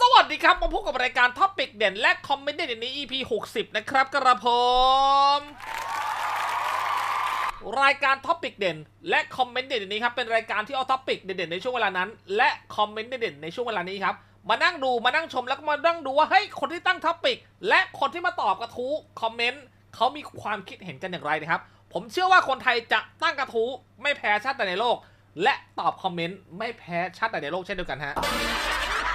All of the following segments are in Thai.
สวัสดีครับ มาพบกับรายการท็อปิกเด่นและคอมเมนต์เด่นใน EP 60 นะครับกระผม รายการท็อปิกเด่น และคอมเมนต์เด่นนี้ครับ เป็นรายการที่เอาท็อปิกเด่นๆในช่วงเวลานั้น และคอมเมนต์เด่นๆในช่วงเวลานี้ครับ มานั่งดูมานั่งชมแล้วก็มานั่งดูว่าเฮ้ยคนที่ตั้งท็อปิกและคนที่มาตอบกระทู้คอมเมนต์เขามีความคิดเห็นกันอย่างไรนะครับ ผมเชื่อว่าคนไทยจะตั้งกระทู้ไม่แพ้ชาติใดในโลก และตอบคอมเมนต์ไม่แพ้ชาติใดในโลกเช่นเดียวกันฮะ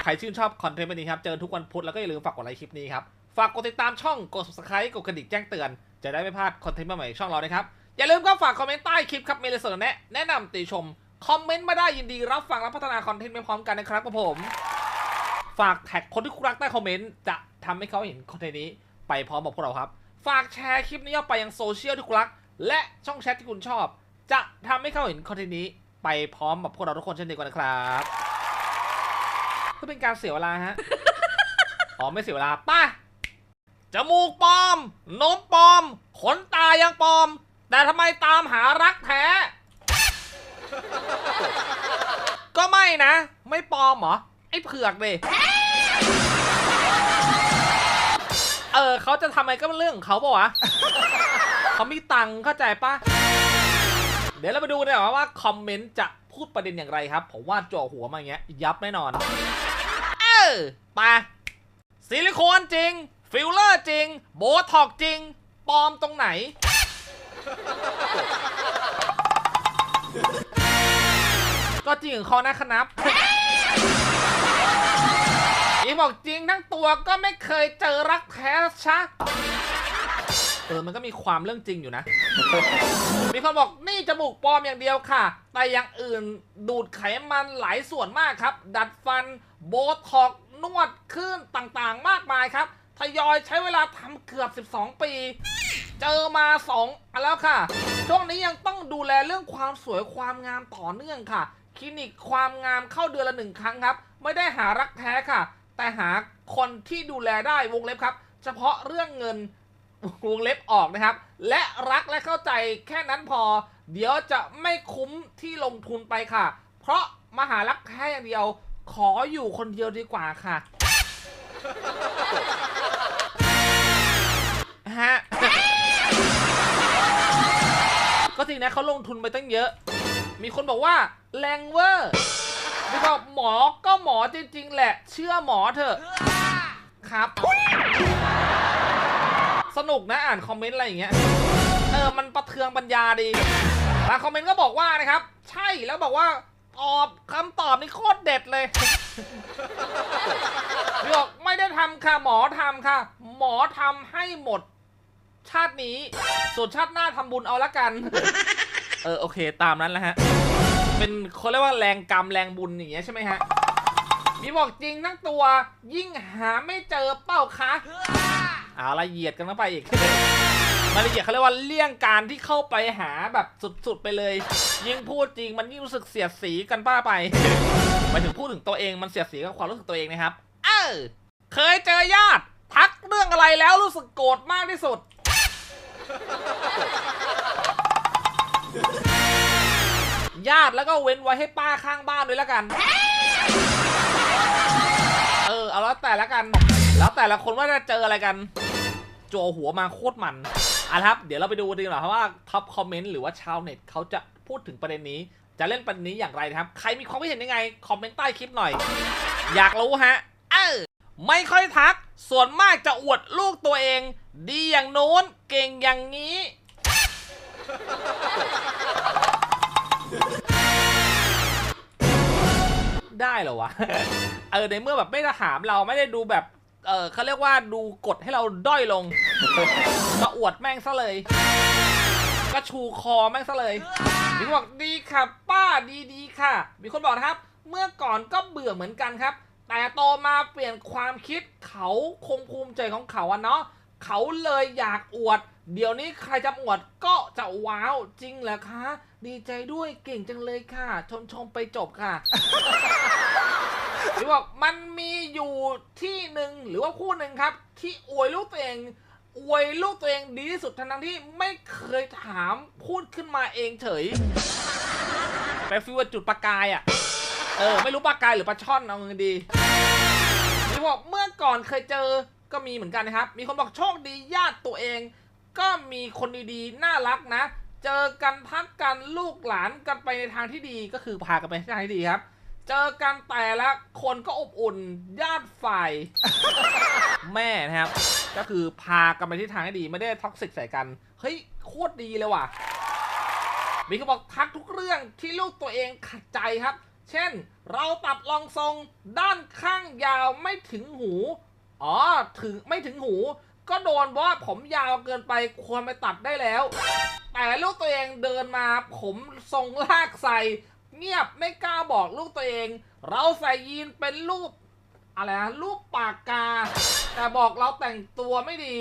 ครชื่นชอบคอนเทนต์แบบนี้ครับ เจอทุกวันพุธแล้วก็อย่าลืมฝากกดไลค์คลิปนี้ครับ ฝากกดติดตามช่อง กด subscribe กดกระดิ่งแจ้งเตือน จะได้ไม่พลาดคอนเทนต์ใหม่ๆช่องเรานะครับ อย่าลืมก็ฝากคอมเมนต์ใต้คลิปครับมีอะไรเสนอแนะแนะนำติชม คอมเมนต์มาได้ยินดีรับฟังและพัฒนาคอนเทนต์ไปพร้อมกันนะครับผม ฝากแท็กคนที่คุณรักใต้คอมเมนต์จะทำให้เขาเห็นคอนเทนต์นี้ไปพร้อมกับพวกเราครับ ฝากแชร์คลิปนี้ออกไปยังโซเชียลที่คุณรัก และช่องแชทที่คุณชอบ จะทำให้เขาเห็นคอนเทนต์นี้ไปพร้อมกับพวกเราทุกคนเช่นเดียวกันนะครับ เพื่อเป็นการเสียเวลาฮะ อ๋อไม่เสียเวลาป้าจมูกปลอมนมปลอม ขนตายังปลอม แต่ทำไมตามหารักแท้ ก็ไม่นะ ไม่ปลอมเหรอ ไอ้เผือกเดิเออเขาจะทำอะไรก็เป็นเรื่องของเขาปะวะ เขามีตังค์เข้าใจปะเดี๋ยวเราไปดูดีกว่าว่าคอมเมนต์จะ พูดประเด็นอย่างไรครับ ผมว่าจ่อหัวมาอย่างเงี้ยยับแน่นอน เออไปซิลิโคนจริง ฟิลเลอร์จริง โบท็อกจริง ปลอมตรงไหน ก็จริงของเขานะครับอีบอกจริงทั้งตัวก็ไม่เคยเจอรักแท้ชะ เออมันก็มีความเรื่องจริงอยู่นะ มีคนบอกนี่จมูกปลอมอย่างเดียวค่ะ แต่อย่างอื่นดูดไขมันหลายส่วนมากครับ ดัดฟันโบท็อกนวดคลื่นต่างๆ มากมายครับทยอยใช้เวลาทำเกือบ 12 ปี เจอมา 2 อันแล้วค่ะ ช่วงนี้ยังต้องดูแลเรื่องความสวยความงามต่อเนื่องค่ะ คลินิกความงามเข้าเดือนละหนึ่งครั้งครับ ไม่ได้หารักแท้ค่ะ แต่หาคนที่ดูแลได้วงเล็บครับ เฉพาะเรื่องเงิน วงเล็บออกนะครับ และรักและเข้าใจแค่นั้นพอ เดี๋ยวจะไม่คุ้มที่ลงทุนไปค่ะ เพราะมหารักแท้อย่างเดียว ขออยู่คนเดียวดีกว่าค่ะฮะก็จริงนะเขาลงทุนไปตั้งเยอะ มีคนบอกว่าแรงเวอร์มีบอกหมอก็หมอจริงๆ แหละ เชื่อหมอเถอะ ครับ สนุกนะอ่านคอมเมนต์อะไรอย่างเงี้ยเออมันประเทืองปัญญาดีบางคอมเมนต์ก็บอกว่านะครับ ใช่แล้วบอกว่าตอบคำตอบนี่โคตรเด็ดเลยบอกไม่ได้ทำค่ะหมอทำค่ะ หมอทำให้หมด ชาตินี้ส่วนชาติหน้าทำบุญเอาละกัน เออโอเค ตามนั้นแหละฮะ เป็นเขาเรียกว่าแรงกรรมแรงบุญอย่างเงี้ยใช่ไหมฮะ มีบอกจริงทั้งตัวยิ่งหาไม่เจอเป้าคะ เอาละเหยียดกันเข้าไปอีกมันละเอียดเขาเรียกว่าเลี่ยงการที่เข้าไปหาแบบสุดๆไปเลย ยิ่งพูดจริงมันยิ่งรู้สึกเสียดสีกันป้าไปหมายถึงพูดถึงตัวเองมันเสียดสีกับความรู้สึกตัวเองนะครับ เออเคยเจอญาติ ทักเรื่องอะไรแล้วรู้สึกโกรธมากที่สุด ญาติแล้วก็เว้นไว้ให้ป้าข้างบ้านด้วยแล้วกัน เออเอาแล้วแต่ละกัน แล้วแต่ละคนว่าจะเจออะไรกัน โจหัวมาโคตรมันอะครับ เดี๋ยวเราไปดูดีกว่าครับว่าท็อปคอมเมนต์หรือว่าชาวเน็ตเขาจะพูดถึงประเด็นนี้ จะเล่นประเด็นนี้อย่างไรนะครับ ใครมีความคิดเห็นยังไง คอมเมนต์ใต้คลิปหน่อย อยากรู้ฮะ เออไม่ค่อยทัก ส่วนมากจะอวดลูกตัวเอง ดีอย่างโน้น เก่งอย่างนี้ ได้เหรอวะ เออในเมื่อแบบไม่ได้ถามเราไม่ได้ดูแบบ เออเขาเรียกว่าดูกดให้เราด้อยลงก็อวดแม่งซะเลย ก็ชูคอแม่งซะเลยมีคนบอกดีค่ะ ป้าดีดีค่ะ มีคนบอกนะครับ เมื่อก่อนก็เบื่อเหมือนกันครับ แต่โตมาเปลี่ยนความคิดเขาคงภูมิใจของเขาอะเนาะเขาเลยอยากอวด เดี๋ยวนี้ใครจะอวดก็จะว้าวจริงเหรอคะ ดีใจด้วยเก่งจังเลยค่ะ ชมชมไปจบค่ะ หรือบอกมันมีอยู่ที่หนึ่งหรือว่าคู่หนึ่งครับ ที่อวยลูกตัวเองอวยลูกตัวเองดีที่สุดทั้งที่ไม่เคยถามพูดขึ้นมาเองเฉยไปฟิว่าจุดประกายอะ เออ ไม่รู้ปลากายหรือปลาช่อนเอาเงินดีมีบอกเมื่อก่อนเคยเจอก็มีเหมือนกันนะครับ มีคนบอกโชคดีญาติตัวเอง ก็มีคนดีๆ น่ารักนะ เจอกันทักกันลูกหลานกันไปในทางที่ดีก็คือพากันไปในทางที่ดีครับ เจอกันแต่ละคนก็อบอุ่นญาติฝ่าย แม่นะครับ ก็คือพากันไปที่ทางที่ดีไม่ได้ท็อกซิกใส่กัน เฮ้ย โคตรดีเลยว่ะมีเขาบอกทักทุกเรื่องที่ลูกตัวเองขัดใจครับ เช่น เราตัดรองทรงด้านข้างยาวไม่ถึงหู อ๋อ ถึงไม่ถึงหู ก็โดนว่าผมยาวเกินไปควรไปตัดได้แล้ว แต่ลูกตัวเองเดินมาผมทรงลากใส่ เงียบไม่กล้าบอกลูกตัวเอง เราใส่ยีนเป็นรูปอะไรนะรูปปากกา แต่บอกเราแต่งตัวไม่ดี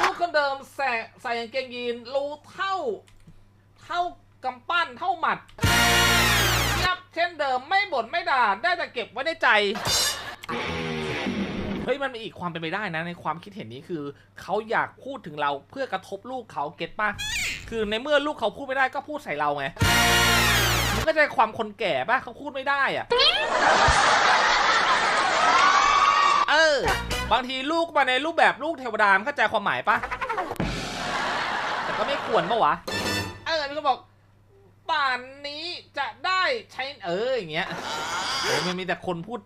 ลูกก็เดิมใส่ใส่กางเกงยีนรูเท่า เท่ากำปั้นเท่าหมัดเงียบเช่นเดิมไม่บ่นไม่ด่าได้แต่เก็บไว้ในใจเฮ้ยมันมีอีกความเป็นไปได้นะในความคิดเห็นนี้คือเขาอยากพูดถึงเราเพื่อกระทบลูกเขาเก็ตป่ะคือในเมื่อลูกเขาพูดไม่ได้ก็พูดใส่เราไง มันก็จความคนแก่ปะเขาพูดไม่ได้อะเออ บางทีลูกมาในรูปแบบลูกเทวดามเข้าใจความหมายปะแต่ก็ไม่ควรปะวะ เออมีคนบอกป่านนี้จะได้ใช้เอออย่างเงี้ยโอ้ยมันมีแต่คนพูด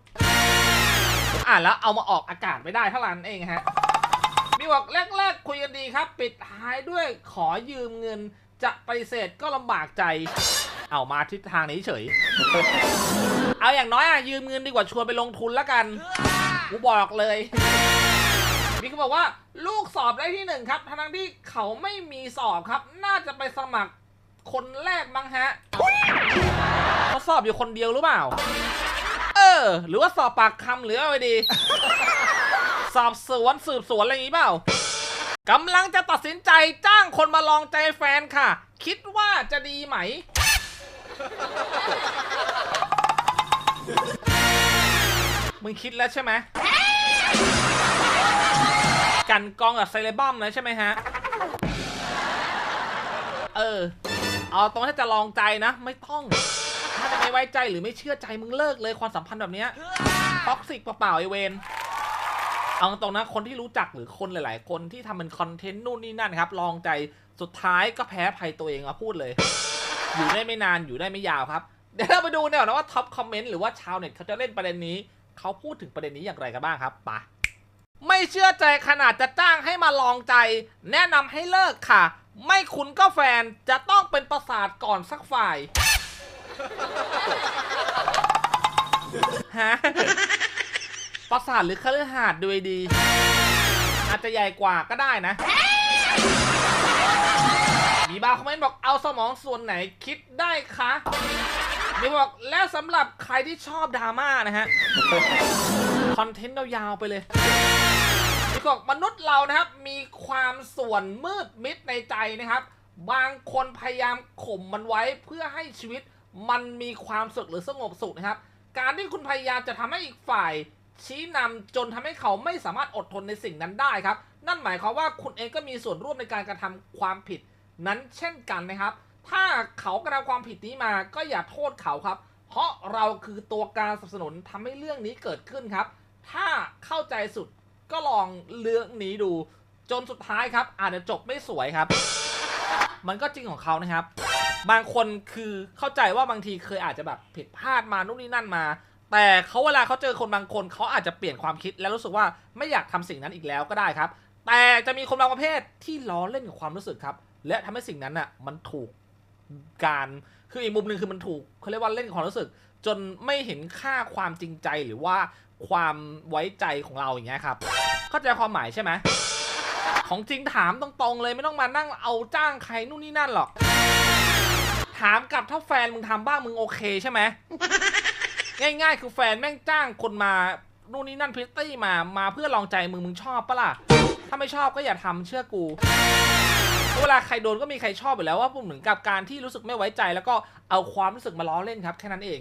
อ่านแล้วเอามาออกอากาศไม่ได้เท่านั้นเองฮะมีบอกแรกๆคุยกันดีครับ ปิดท้ายด้วยขอยืมเงินจะไปฏิเสธก็ลำบากใจ เอามาทิศทางนี้เฉย เอาอย่างน้อยอะยืมเงินดีกว่าชวนไปลงทุนแล้วกัน กูบอกเลยมีเขาบอกว่าลูกสอบได้ที่หนึ่งครับ ทั้งที่เขาไม่มีสอบครับ น่าจะไปสมัครคนแรกมั้งฮะเขาสอบอยู่คนเดียวหรือเปล่า เออ หรือว่าสอบปากคำหรืออะไรดี สอบสวนสืบสวนอะไรอย่างนี้เปล่ากำลังจะตัดสินใจจ้างคนมาลองใจแฟนค่ะ คิดว่าจะดีไหม มึงคิดแล้วใช่ไหมกันกองกับไซเลบัมนะใช่ไหมฮะ เออ เอาตรงถ้าจะลองใจนะ ไม่ต้อง ถ้าจะไม่ไว้ใจหรือไม่เชื่อใจมึงเลิกเลยความสัมพันธ์แบบเนี้ยท็อกซิกเปล่าๆไอเวนเอาตรงนะคนที่รู้จักหรือคนหลาย ๆ คนที่ทำเป็นคอนเทนต์นู่นนี่นั่นครับ ลองใจสุดท้ายก็แพ้ภัยตัวเองมาพูดเลย อยู่ได้ไม่นานอยู่ได้ไม่ยาวครับ เดี๋ยวเราไปดูเนี่ยนะว่าท็อปคอมเมนต์หรือว่าชาวเน็ตเขาจะเล่นประเด็นนี้ เขาพูดถึงประเด็นนี้อย่างไรกันบ้างครับปะไม่เชื่อใจขนาดจะจ้างให้มาลองใจ แนะนำให้เลิกค่ะ ไม่คุณก็แฟนจะต้องเป็นประสาทก่อนสักฝ่ายฮะประสาทหรือคฤหาสน์ดูดี อาจจะใหญ่กว่าก็ได้นะ มีบางคอมเมนต์บอกเอาสมองส่วนไหนคิดได้คะมีบอกแล้วสำหรับใครที่ชอบดราม่านะฮะ คอนเทนต์ยาวๆไปเลยมีบอกมนุษย์เรานะครับ มีความส่วนมืดมิดในใจนะครับ บางคนพยายามข่มมันไว้เพื่อให้ชีวิตมันมีความสุขหรือสงบสุขนะครับ การที่คุณพยายามจะทำให้อีกฝ่าย ชี้นำจนทำให้เขาไม่สามารถอดทนในสิ่งนั้นได้ครับ นั่นหมายความว่าคุณเองก็มีส่วนร่วมในการกระทำความผิด นั้นเช่นกันนะครับ ถ้าเขากระทำความผิดนี้มาก็อย่าโทษเขาครับ เพราะเราคือตัวการสนับสนุนทำให้เรื่องนี้เกิดขึ้นครับ ถ้าเข้าใจสุดก็ลองเรื่องนี้ดู จนสุดท้ายครับ อาจจะจบไม่สวยครับ มันก็จริงของเขานะครับ บางคนคือเข้าใจว่าบางทีเคยอาจจะแบบผิดพลาดมานู่นนี่นั่นมา แต่เขาเวลาเขาเจอคนบางคนเขาอาจจะเปลี่ยนความคิด แล้วรู้สึกว่าไม่อยากทำสิ่งนั้นอีกแล้วก็ได้ครับ แต่จะมีคนบางประเภทที่ล้อเล่นกับความรู้สึกครับ และทำให้สิ่งนั้นน่ะมันถูกการคืออีกมุมหนึ่งคือมันถูกเขาเรียกว่าเล่นกับความรู้สึก จนไม่เห็นค่าความจริงใจหรือว่าความไว้ใจของเราอย่างเงี้ยครับ เข้าใจความหมายใช่ไหมของจริงถามตรงๆเลยไม่ต้องมานั่งเอาจ้างใครนู่นนี่นั่นหรอก ถามกลับถ้าแฟนมึงทำบ้างมึงโอเคใช่ไหมง่ายๆ คือแฟนแม่งจ้างคนมานู่นนี่นั่นพิตตี้มามาเพื่อลองใจมึงมึงชอบปะล่ะ ถ้าไม่ชอบก็อย่าทำเชื่อกู เวลาใครโดนก็มีใครชอบอยู่แล้วว่าเหมือนกับการที่รู้สึกไม่ไว้ใจ แล้วก็เอาความรู้สึกมาล้อเล่นครับแค่นั้นเอง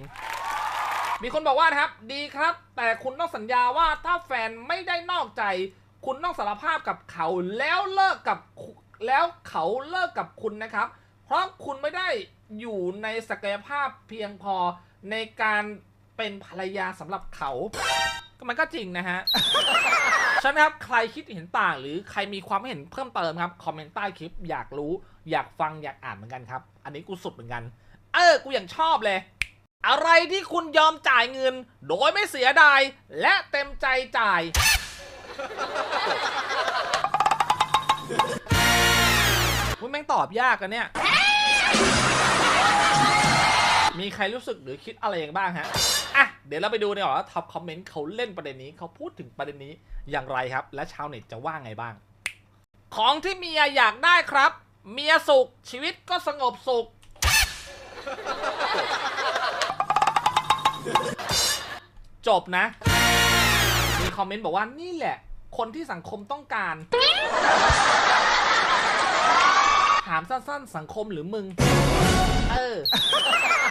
มีคนบอกว่านะครับ ดีครับ แต่คุณต้องสัญญาว่าถ้าแฟนไม่ได้นอกใจ คุณต้องสารภาพกับเขาแล้วเลิกกับแล้วเขาเลิกกับคุณนะครับ เพราะคุณไม่ได้อยู่ในศักยภาพเพียงพอในการ เป็นภรรยาสำหรับเขา ก็มันก็จริงนะฮะฉะนันครับใครคิดเห็นต่างหรือใครมีความเห็นเพิ่มเติมครับ คอมเมนต์ใต้คลิปอยากรู้ อยากฟังอยากอ่านเหมือนกันครับ อันนี้กูสุดเหมือนกัน เออ กูอย่างชอบเลย อะไรที่คุณยอมจ่ายเงิน โดยไม่เสียดาย และเต็มใจจ่าย คุณแม่งตอบยากกันเนี่ย มีใครรู้สึกหรือคิดอะไรอย่างบ้างฮะอะเดี๋ยวเราไปดูดีกว่าว่าท็อปคอมเมนต์เขาเล่นประเด็นนี้เขาพูดถึงประเด็นนี้อย่างไรครับ และชาวเน็ตจะว่าไงบ้าง ของที่เมียอยากได้ครับ เมียสุขชีวิตก็สงบสุข จบนะ มีคอมเมนต์บอกว่านี่แหละ คนที่สังคมต้องการ ถามสั้นๆ สังคมหรือมึง เออ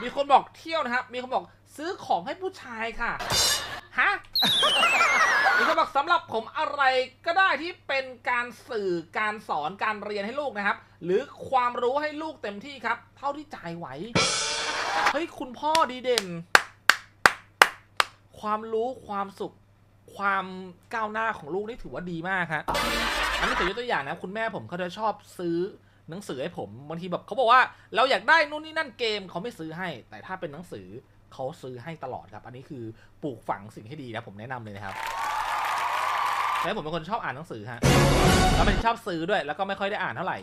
มีคนบอกเที่ยวนะครับ มีคนบอกซื้อของให้ผู้ชายค่ะ ฮะ มีคนบอกสำหรับผมอะไรก็ได้ที่เป็นการสื่อการสอนการเรียนให้ลูกนะครับ หรือความรู้ให้ลูกเต็มที่ครับ เท่าที่จ่ายไหว เฮ้ย คุณพ่อดีเด่น ความรู้ความสุขความก้าวหน้าของลูกนี่ถือว่าดีมากฮะอันนี้ถือยกตัวอย่างนะ คุณแม่ผมเขาจะชอบซื้อ หนังสือให้ผมบางทีแบบเขาบอกว่าเราอยากได้นู่นนี่นั่นเกมเขาไม่ซื้อให้ แต่ถ้าเป็นหนังสือเขาซื้อให้ตลอดครับ อันนี้คือปลูกฝังสิ่งที่ดีนะผมแนะนำเลยนะครับแล้วผมเป็นคนชอบอ่านหนังสือฮะแล้วเป็นชอบซื้อด้วย แล้วก็ไม่ค่อยได้อ่านเท่าไหร่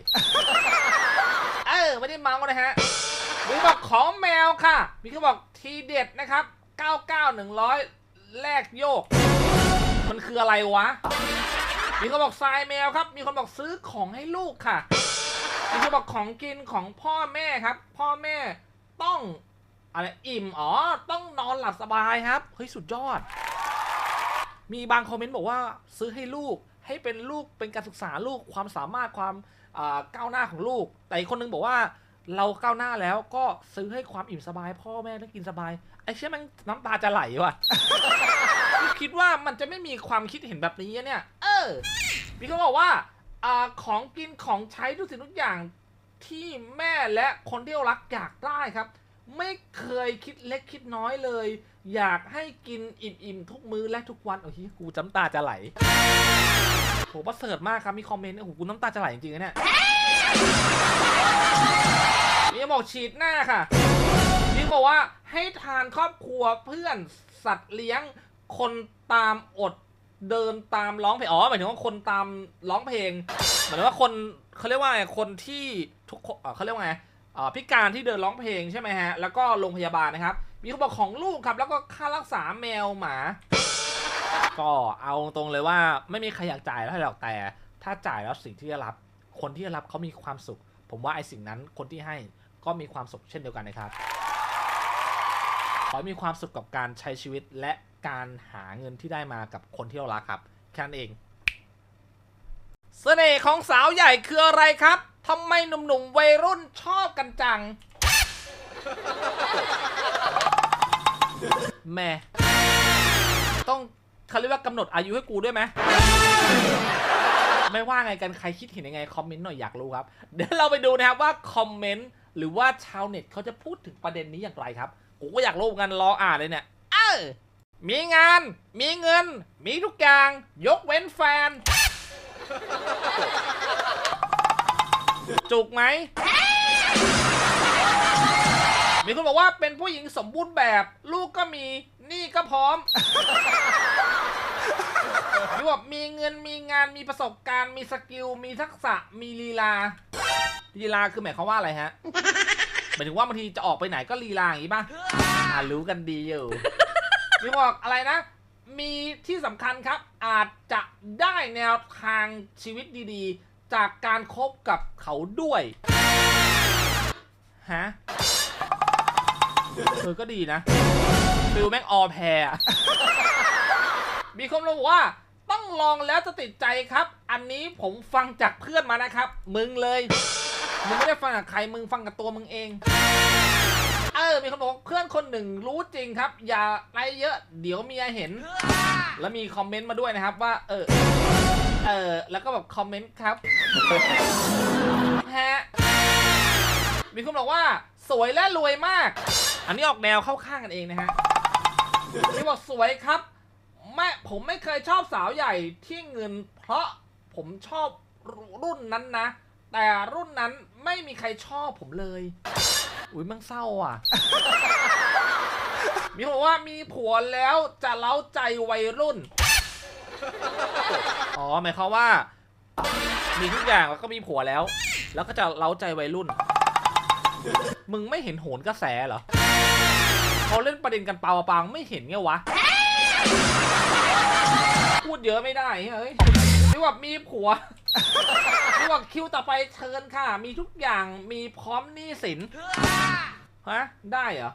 เออไม่ได้เมาส์นะฮะมีบอกของแมวค่ะ มีเขาบอกทีเด็ดนะครับ 99 100 แลกโยก มันคืออะไรวะ มีคนบอกทรายแมวครับ มีคนบอกซื้อของให้ลูกค่ะ มีคนบอกของกินของพ่อแม่ครับ พ่อแม่ต้องอะไรอิ่มอ๋อต้องนอนหลับสบายครับเฮ้ยสุดยอด มีบางคอมเมนต์บอกว่าซื้อให้ลูกให้เป็นลูกเป็นการศึกษาลูกความสามารถความอ่าก้าวหน้าของลูก แต่อีกคนนึงบอกว่าเราก้าวหน้าแล้วก็ซื้อให้ความอิ่มสบาย พ่อแม่ได้กินสบายไอ้เชี่ยมันน้ำตาจะไหลว่ะคิดว่ามันจะไม่มีความคิดเห็นแบบนี้เนี่ย เออมีเขาบอกว่า อของกินของใช้ทุกสิ่งทุกอย่างที่แม่และคนที่เรารักอยากได้ครับ ไม่เคยคิดเล็กคิดน้อยเลย อยากให้กินอิ่มๆทุกมื้อและทุกวันโอ้ยกูจำตาจะไหลโหประเสริฐมากครับมีคอมเมนต์โอ้โหกูน้ำตาจะไหลจริงๆนะเนี่ยมีบอกฉีดหน้าค่ะมีบอกว่าให้ทานครอบครัวเพื่อนสัตว์เลี้ยงคนตามอด เดินตามร้องเพลงอ๋อหมายถึงว่าคนตามร้องเพลงหมายถึงว่าคนเขาเรียกว่าไงคนที่ทุกคนเอ่อเขาเรียกว่าไงอ่าพิการที่เดินร้องเพลงใช่ไหมฮะแล้วก็โรงพยาบาลนะครับ มีเขาบอกของลูกครับ แล้วก็ค่ารักษาแมวหมา ก็เอาตรงเลยว่าไม่มีใครอยากจ่ายแล้วหรอกแต่ ถ้าจ่ายแล้วสิ่งที่ได้รับ คนที่ได้รับเขามีความสุข ผมว่าไอ้สิ่งนั้นคนที่ให้ก็มีความสุขเช่นเดียวกันนะครับขอให้มีความสุขกับการใช้ชีวิตและ การหาเงินที่ได้มากับคนที่เรารักครับแค่นั้นเอง เสน่ห์ของสาวใหญ่คืออะไรครับทำไมหนุ่มๆวัยรุ่นชอบกันจังแม่ต้องเขาเรียกว่ากำหนดอายุให้กูด้วยไหมไม่ว่าไงกันใครคิดเห็นยังไงคอมเมนต์หน่อยอยากรู้ครับ เดี๋ยวเราไปดูนะครับว่าคอมเมนต์หรือว่าชาวเน็ตเขาจะพูดถึงประเด็นนี้อย่างไรครับ กูก็อยากรู้กันรออ่านเลยเนี่ย เออ มีงาน มีเงิน มีทุกอย่าง ยกเว้นแฟน จุกไหม มีคนบอกว่าเป็นผู้หญิงสมบูรณ์แบบ ลูกก็มี นี่ก็พร้อมมีบอกมีเงิน มีงาน มีประสบการณ์ มีสกิล มีทักษะ มีลีลา ลีลาคือหมายความว่าอะไรฮะ หมายถึงว่าบางทีจะออกไปไหนก็ลีลาอย่างนี้ป่ะอ่ารู้กันดีอยู่ มีบอกอะไรนะ มีที่สำคัญครับ อาจจะได้แนวทางชีวิตดีๆ จากการคบกับเขาด้วย ฮะ เออ ก็ดีนะ ฟิลแม่งออแพรมีคนบอกว่าต้องลองแล้วจะติดใจครับ อันนี้ผมฟังจากเพื่อนมานะครับ มึงเลย มึงไม่ได้ฟังกับใคร มึงฟังกับตัวมึงเอง ออมีคนบอกว่าเพื่อนคนหนึ่งรู้จริงครับ อย่าไรเยอะ เดี๋ยวเมียเห็น แล้วมีคอมเมนต์มาด้วยนะครับว่า เออ เออ แล้วก็แบบคอมเมนต์ครับฮะมีคนบอกว่า สวยและรวยมาก อันนี้ออกแนวเข้าข้างกันเองนะฮะนี่บอกสวยครับแม่ผมไม่เคยชอบสาวใหญ่ที่เงิน เพราะผมชอบรุ่นนั้นนะ แต่รุ่นนั้นไม่มีใครชอบผมเลย อุ้ยมันเศร้าอะ มีคนบอกว่ามีผัวแล้วจะเล้าใจวัยรุ่น อ๋อหมายความว่า มีทุกอย่างแล้วก็มีผัวแล้ว แล้วก็จะเล้าใจวัยรุ่น มึงไม่เห็นโหนกระแสเหรอเขาเล่นประเด็นกันเปล่าปังไม่เห็นไงวะ พูดเยอะไม่ได้เฮ้ยนี่ว่ามีผัว นี่ว่าคิวต่อไปเชิญค่ะ มีทุกอย่างมีพร้อมหนี้สินฮะได้เหรอ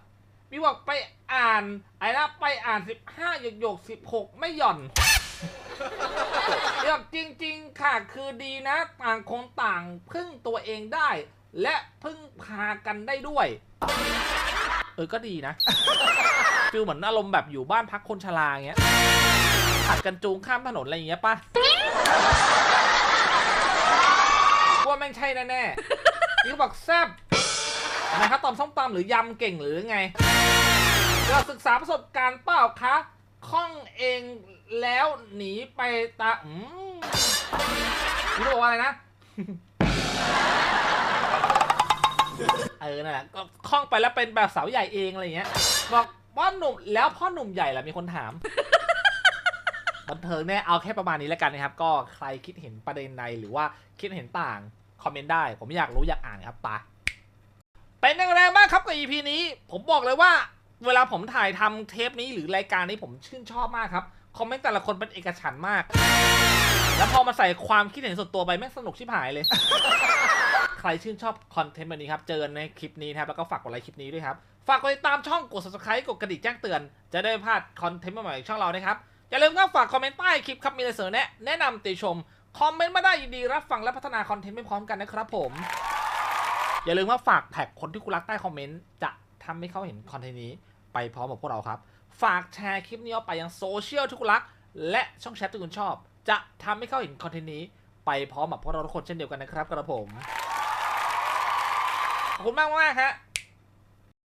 มีบอกไปอ่านไอ้นะไปอ่านสิบห้าหยกหยกสิบหกไม่หย่อนเรื่องจริง ๆ ค่ะคือดีนะ ต่างคนต่างพึ่งตัวเองได้ และพึ่งพากันได้ด้วย เออก็ดีนะฟิลเหมือนอารมณ์แบบอยู่บ้านพักคนชราอย่างเงี้ยผัดกันจูงข้ามถนนอะไรอย่างเงี้ยป่ะว่าแม่งใช่แน่ๆนี่ก็บอกแซบนะครับตอมส้มตำหรือยำเก่งหรือไงเราศึกษาประสบการณ์เปล่าคะคล่องเองแล้วหนีไปตาอืมนี่บอกว่าอะไรนะ เออนั่นแหละก็คล่องไปแล้วเป็นแบบสาวใหญ่เองอะไรเงี้ย บอกพ่อหนุ่มแล้วพ่อหนุ่มใหญ่ล่ะมีคนถาม บันเทิงเนี่ยเอาแค่ประมาณนี้แล้วกันนะครับ ก็ใครคิดเห็นประเด็นใดหรือว่าคิดเห็นต่าง คอมเมนต์ได้ ผมอยากรู้อยากอ่านครับตาเป็นยังไงบ้างครับกับ EP นี้ ผมบอกเลยว่า เวลาผมถ่ายทำเทปนี้หรือรายการนี้ผมชื่นชอบมากครับคอมเมนต์แต่ละคนเป็นเอกฉันมาก แล้วพอมาใส่ความคิดเห็นส่วนตัวไปแม่งสนุกชิบหายเลย ใครชื่นชอบคอนเทนต์แบบนี้ครับ เจอกันในคลิปนี้นะครับ แล้วก็ฝากกดไลค์คลิปนี้ด้วยครับ ฝากกดติดตามช่องกด subscribe กดกระดิ่งแจ้งเตือน จะได้ไม่พลาดคอนเทนต์ใหม่ๆของช่องเรานะครับ อย่าลืมก็ฝากคอมเมนต์ใต้คลิปครับ มีอะไรเสนอแนะแนะนำติชม คอมเมนต์มาได้ยินดีรับฟังและพัฒนาคอนเทนต์ไปพร้อมกันนะครับผม อย่าลืมว่าฝากแท็กคนที่คุณรักใต้คอมเมนต์จะทำให้เขาเห็นคอนเทนต์นี้ไปพร้อมกับพวกเราครับ ฝากแชร์คลิปนี้ออกไปยังโซเชียลที่คุณรัก และช่องแชทที่คุณชอบ จะทำให้เขาเห็นคอนเทนต์นี้ไปพร้อมกับพวกเราทุกคนเช่นเดียวกันนะครับกระผมขอบคุณมากมากฮะ